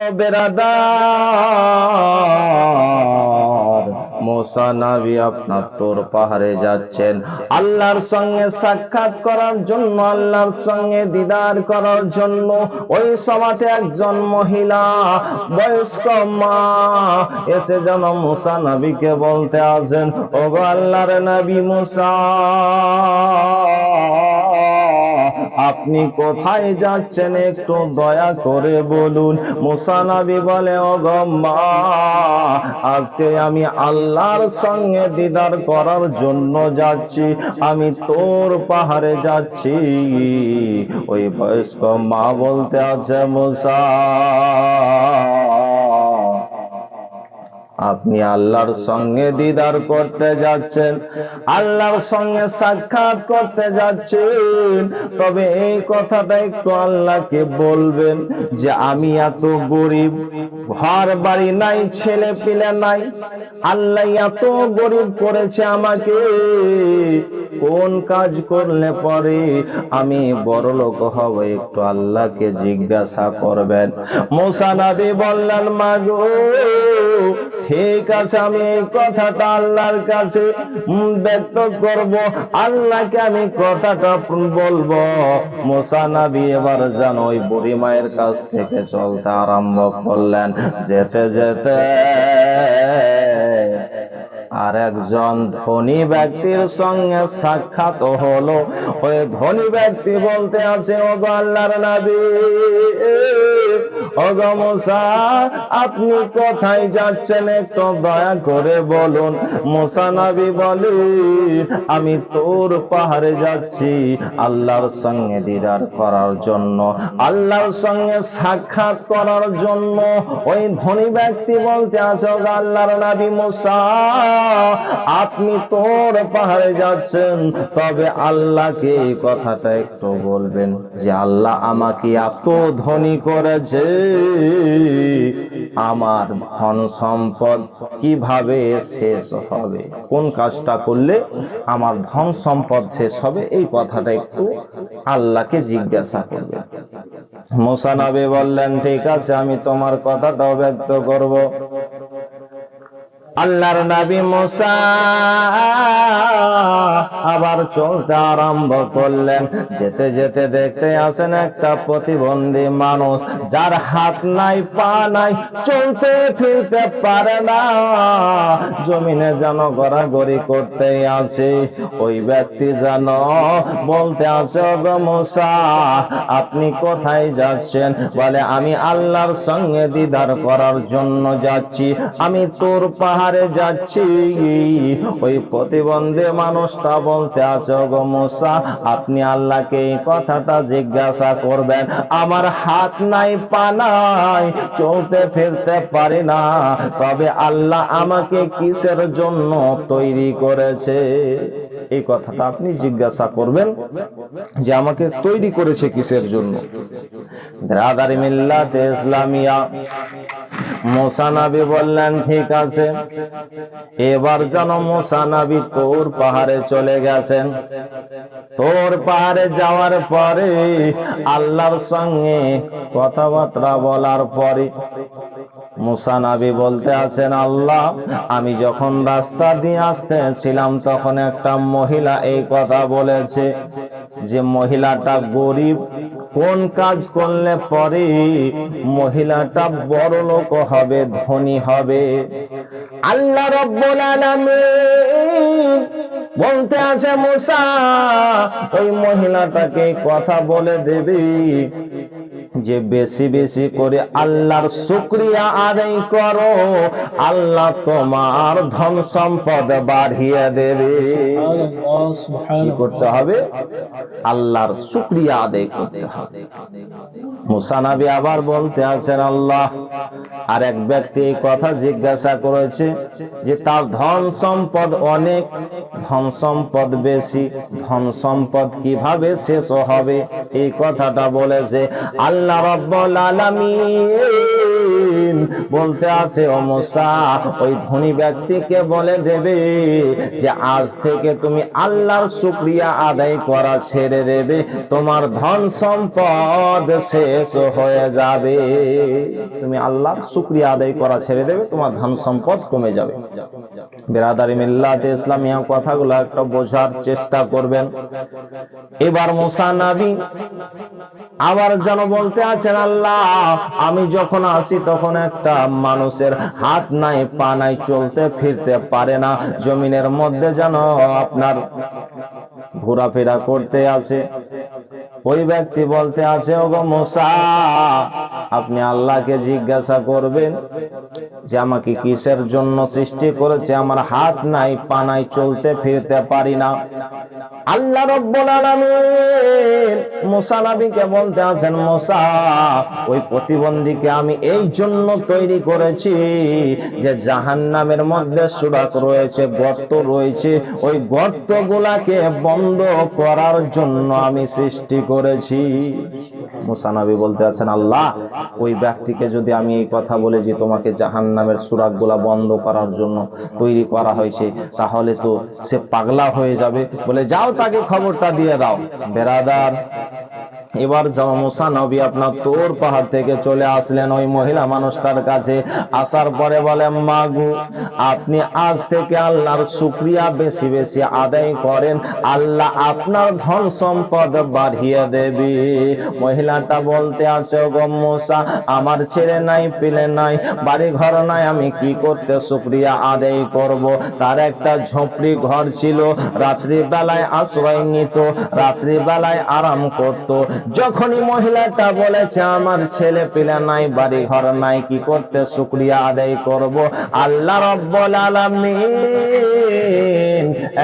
বেরাদার। মোসা নাবি আপনার তোর পাহাড়ে যাচ্ছেন। আল্লাহর সঙ্গে সাক্ষাৎ করার জন্য, আল্লাহর সঙ্গে দিদার করার জন্য ওই সমাজে একজন মহিলা, বয়স্ক মা এসে যেন মুসা নবীকে বলতে আসেন ও গো আল্লাহর নবী মুসা। আপনি কোথায় যাচ্ছেন একটু দয়া করে বলুন। মুসানবী বলে ও গম্মা আজকে আমি আল্লাহর সঙ্গে দিদার করার জন্য যাচ্ছি। আমি তোর পাহাড়ে যাচ্ছি। ওই বয়স্ক মা বলতে আছে, মুসা আপনি আল্লাহর সঙ্গে দিদার করতে যাচ্ছেন, আল্লাহর সঙ্গে সাক্ষাৎ করতে যাচ্ছেন। তবে এই কথাটা একটু আল্লাহকে বলবেন যে, আমি এত গরিব ঘর বাড়ি নাই ছেলে পিলে নাই, আল্লাহ এত গরিব করেছে আমাকে। কোন কাজ করলে পরে আমি বড় লোক হব, একটু আল্লাহকে জিজ্ঞাসা করবেন। মোসা নবী বললেন মাগো ঠিক আছে, আমি এই কথাটা আল্লাহর কাছে ব্যক্ত করব। আল্লাহকে আমি কথাটা বলব। মোসা নবী এবার যেন ওই বুড়ি মায়ের কাছ থেকে চলতে আরম্ভ করলেন। যেতে যেতে আর একজন ধনী ব্যক্তির সঙ্গে সাক্ষাৎ হলো। ওই ধনী ব্যক্তি বলতে আছে ও আল্লাহর নবী আপনি কোথায় যাচ্ছেন একটু দয়া করে বলুন। মুসা নবী বলি, আমি তোর পাহাড়ে যাচ্ছি আল্লাহর সঙ্গে দিদার করার জন্য। আল্লাহর সঙ্গে সাক্ষাৎ করার জন্য ওই ধনী ব্যক্তি বলতে আছে আল্লাহর নবী মুসা আপনি তোর পাহাড়ে যাচ্ছেন, তবে আল্লাহকে এই কথাটা একটু বলবেন যে আল্লাহ আমাকে এত ধনী করেছে, আমার ধন সম্পদ কীভাবে শেষ হবে? কোন কাজটা করলে আমার ধন সম্পদ শেষ হবে? এই কথাটা একটু আল্লাহকে জিজ্ঞাসা করবে মোসানবী বললেন, ঠিক আছে, আমি তোমার কথাটাও ব্যক্ত করব। আল্লাহর নবী মোসা আবার চলতে আরম্ভ করলেন। যেতে যেতে দেখতে আসেন একটা প্রতিবন্ধী মানুষ, যার হাত নাই, পা নাই, চলতে ফিরতে পারে না। জমিনে যেন গড়াগড়ি করতে আছে ওই ব্যক্তি যেন বলতে আছে গো মোসা, আপনি কোথায় যাচ্ছেন? বলে, আমি আল্লাহর সঙ্গে দিদার করার জন্য যাচ্ছি। আমি তোর পাহাড়ে যাচ্ছি। ওই প্রতিবন্ধী মানুষটা বলতে আছে গো মুসা, আপনি আল্লাহকে এই কথাটা জিজ্ঞাসা করবেন। আমার হাত নাই, পা নাই, চলতে ফিরতে পারি না। তবে আল্লাহ আমাকে কিসের জন্য তৈরি করেছে? এই কথাটা আপনি জিজ্ঞাসা করবেন যে আমাকে তৈরি করেছে কিসের জন্য। রাদারি মিল্লাতে ইসলামিয়া। মোসানাবি বললেন, ঠিক আছে। এবার যেন মোসানাবি তোর পাহাড়ে চলে গেছেন। তোর পাহাড়ে যাওয়ার পরে আল্লাহর সঙ্গে কথাবার্তা বলার পরে মুসানাবি বলতে আছেন, আল্লাহ, আমি যখন রাস্তা দিয়ে আসতেছিলাম, তখন একটা মহিলা এই কথা বলেছে যে মহিলাটা গরিব কোন কাজ করলে পরে মহিলাটা বড় লোক হবে, ধনী হবে? আল্লাহ রব্বুল আলামিন বলতে আছে, মুসা, ওই মহিলাটাকে কথা বলে দেবে যে বেশি বেশি করে আল্লাহর শুক্রিয়া আদায় করো, আল্লাহ তোমার ধন সম্পদ বাড়িয়ে দেবে। করতে হবে? আল্লাহর শুক্রিয়া আদায় করতে হবে। মুসানাবি আবার বলতে আছেন আল্লাহ আর এক ব্যক্তি এই কথা জিজ্ঞাসা করেছে যে, তার ধন সম্পদ অনেক, ধন সম্পদ বেশি, ধন সম্পদ কীভাবে শেষ হবে? এই কথাটা বলেছে আল্লাহ রব্বুল আলামিন। বলতে আছে, ও মুসা, ওই ধনী ব্যক্তিকে বলে দেবে যে, আজ থেকে তুমি আল্লাহর শুক্রিয়া আদায় করা ছেড়ে দেবে। তোমার ধন সম্পদ শেষ হয়ে যাবে। তুমি আল্লাহর শুক্রিয়া আদায় করা ছেড়ে দেবে, তোমার ধন সম্পদ কমে যাবে। বেরাদারি মিল্লাতে ইসলামিয়া কথাগুলো একটা বোঝার চেষ্টা করবেন। এবার মুসা নাবি আবার যেন বলতে আছেন, আল্লাহ, আমি যখন আসি তখন একটা মানুষের হাত নাই, পা নাই, চলতে ফিরতে পারে না। জমিনের মধ্যে যেন আপনার ঘোরাফেরা করতে আসে। ওই ব্যক্তি বলতে আছে, ওগো মোসা, আপনি আল্লাহকে জিজ্ঞাসা করবেন যে আমাকে কিসের জন্য সৃষ্টি করেছে? আমার হাত নাই, পা নাই, চলতে ফিরতে পারি না। আল্লাহ রব্বুল আলামিন মুসা নবীকে বলতে আছেন, মুসা, ওই প্রতিবন্ধীকে আমি এই জন্য তৈরি করেছি যে জাহান্নামের মধ্যে সুরাক রয়েছে, গর্ত রয়েছে। ওই গর্তগুলাকে বন্ধ করার জন্য আমি সৃষ্টি করেছি। মুসা নবী বলতে আছেন, আল্লাহ, ওই ব্যক্তিকে যদি আমি এই কথা বলে যে তোমাকে জাহান জাহান্নামের সুরাকগুলা বন্ধ করার জন্য তৈরি করা হয়েছে, তাহলে তো সে পাগলা হয়ে যাবে। বলে, যাও তাকে খবরটা দিয়ে দাও। বেরাদার এবার যাও মুসা নবী আপনার তোর পাহাড় থেকে চলে আসলেন ওই মহিলা মানুষটার কাছে। আসার পরে বলে, মাগু, আপনি আজ থেকে আল্লাহর শুক্রিয়া বেশি বেশি আদায় করেন। আল্লাহ আপনার ধন সম্পদ বাড়িয়ে দেবে। মহিলাটা বলতে আছে গো মুসা, আমার ছেলে নাই, পেলে নাই বাড়ি ঘর নাই, আমি কি করতে শুক্রিয়া আদায় করব? তার একটা ঝোপড়ি ঘর ছিল রাত্রি বেলায় আশ্রয় নিত রাত্রি বেলায় আরাম করত। যখনই মহিলাটা বলেছে, আমার ছেলে পিলে নাই বাড়ি ঘর নাই, কি করতে শুক্রিয়া আদায় করব? আল্লাহ রব্বুল আলামিন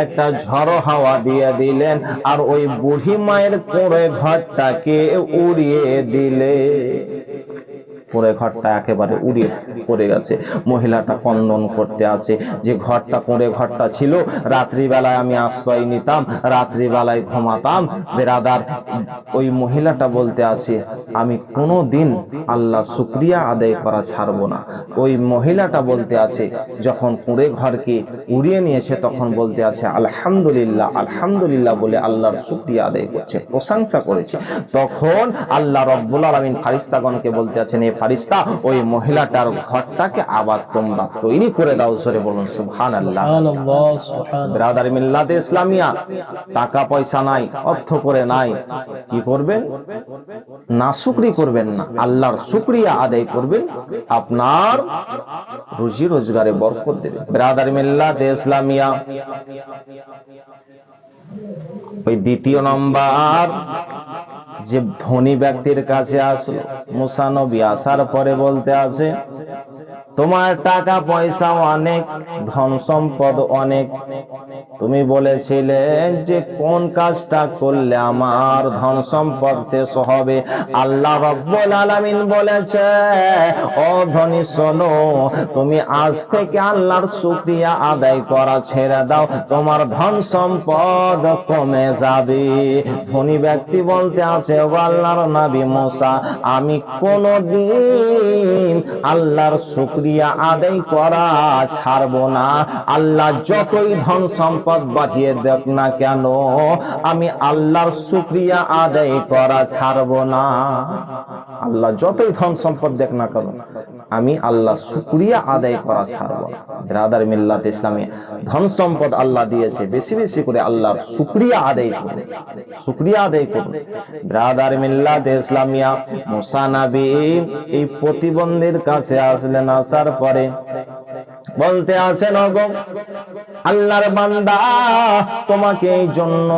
একটা ঝড় হাওয়া দিয়ে দিলেন, আর ওই বুড়ি মায়ের কোড়ে ঘরটাকে উড়িয়ে দিলে পরে ঘরটা একেবারে উড়িয়ে পড়ে গেছে। মহিলাটা কন্দন করতে আছে। যে ঘরটা করে ঘরটা ছিল, রাত্রিবেলায় আমি আশ্রয় নিতাম, রাত্রিবেলায় ঘুমাতাম। বেরাদার, ওই মহিলাটা বলতে আছে, আমি কোনো দিন আল্লাহ শুক্রিয়া আদায় করা ছাড়বো না। ওই মহিলাটা বলতে আছে, যখন কুড়ে ঘরকে উড়িয়ে নিয়েছে, তখন বলতে আছে, আলহামদুলিল্লাহ আলহামদুলিল্লাহ বলে আল্লাহর শুক্রিয়া আদায় করছে, প্রশংসা করেছে। তখন আল্লাহ রব্বুল আলমিন ফারিস্তাগণকে বলতে আছেন, এ ফারিস্তা ওই মহিলাটার ঘরটাকে আবার তোমরা তৈরি করে দাও সরে বলুন সুবহান আল্লাহ ব্রাদার মিল্লাতে ইসলামিয়া টাকা পয়সা নাই অর্থ করে নাই কি করবেন? না শুকরি করবেন না আল্লাহর শুক্রিয়া আদায় করবেন আপনার রুজি রোজগারে বরকত দেবে। ব্রাদার মিল্লাতে ইসলামিয়া ওই দ্বিতীয় নম্বর যে ধনী ব্যক্তির কাছে আসলো মুসানবী আসার পরে বলতে আছে তোমার টাকা পয়সা অনেক, ধন সম্পদ অনেক। তুমি বলেছিলে যে কোন কাজটা করলে আমার ধন সম্পদ শেষ হবে। আল্লাহ রব্বুল আলামিন বলেছে, ও ধনী, শোনো, তুমি আজ থেকে আল্লাহর শুকরিয়া আদায় করা ছেড়ে দাও। তোমার ধন সম্পদ কমে যাবে। ধনী ব্যক্তি বলতে আছে, ও আল্লাহর নবী মুসা, আমি কোনদিন আল্লাহর শুকরিয়া আদায় করা ছাড়বো না। আল্লাহ যতই ধন সম্পদ বাঁচিয়ে দেখ না কেন, আমি আল্লাহর শুকরিয়া আদায় করা ছাড়বো না। আল্লাহ যতই ধন সম্পদ দেখ না কেন আমি আল্লাহ শুক্রিয়া আদায় করা ছাড়ব। না ব্রাদার মিল্লাত ইসলামে ধন সম্পদ আল্লাহ দিয়েছে, বেশি বেশি করে আল্লাহ শুক্রিয়া আদায় করুন। শুক্রিয়া আদায় করুন। ব্রাদার মিল্লাত ইসলামিয়া, মুসা নবী এই প্রতিবন্ধীর কাছে আসলেন, আসার পরে বলতে আছেন অগম আল্লাহর বান্দা তোমাকে এই জন্য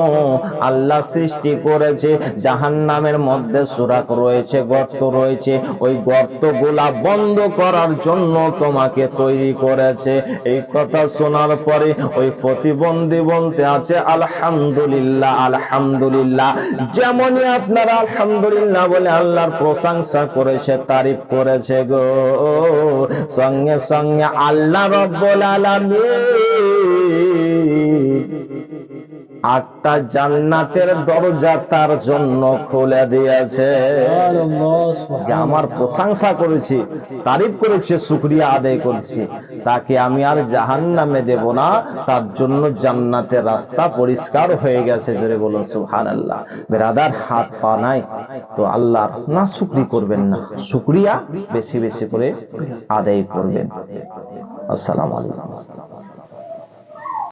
আল্লাহ সৃষ্টি করেছে। জাহান্নামের মধ্যে সুরাক রয়েছে, গর্ত রয়েছে। ওই গর্তগুলা বন্ধ করার জন্য তোমাকে তৈরি করেছে। এই কথা শোনার পরে ওই প্রতিবন্ধী বলতে আছে, আলহামদুলিল্লাহ আলহামদুলিল্লাহ। যেমনই আপনারা আলহামদুলিল্লাহ বলে আল্লাহর প্রশংসা করেছে, তারিফ করেছে গো। সঙ্গে সঙ্গে আল্লাহ রব্বুল আলামিন। একটা জান্নাতের দরজা তার জন্য খুলে দিয়েছে। যে আমার প্রশংসা করেছি, তারিফ করেছে, শুক্রিয়া আদায় করছি, তাকে আমি আর জাহান নামে দেব না। তার জন্য জান্নাতের রাস্তা পরিষ্কার হয়ে গেছে, জোরে বলুন সুহান আল্লাহ বেরাদার, হাত পা নাই, তো আল্লাহ না শুক্রি করবেন না, শুক্রিয়া বেশি বেশি করে আদায় করবেন। আসসালামু আলাইকুম।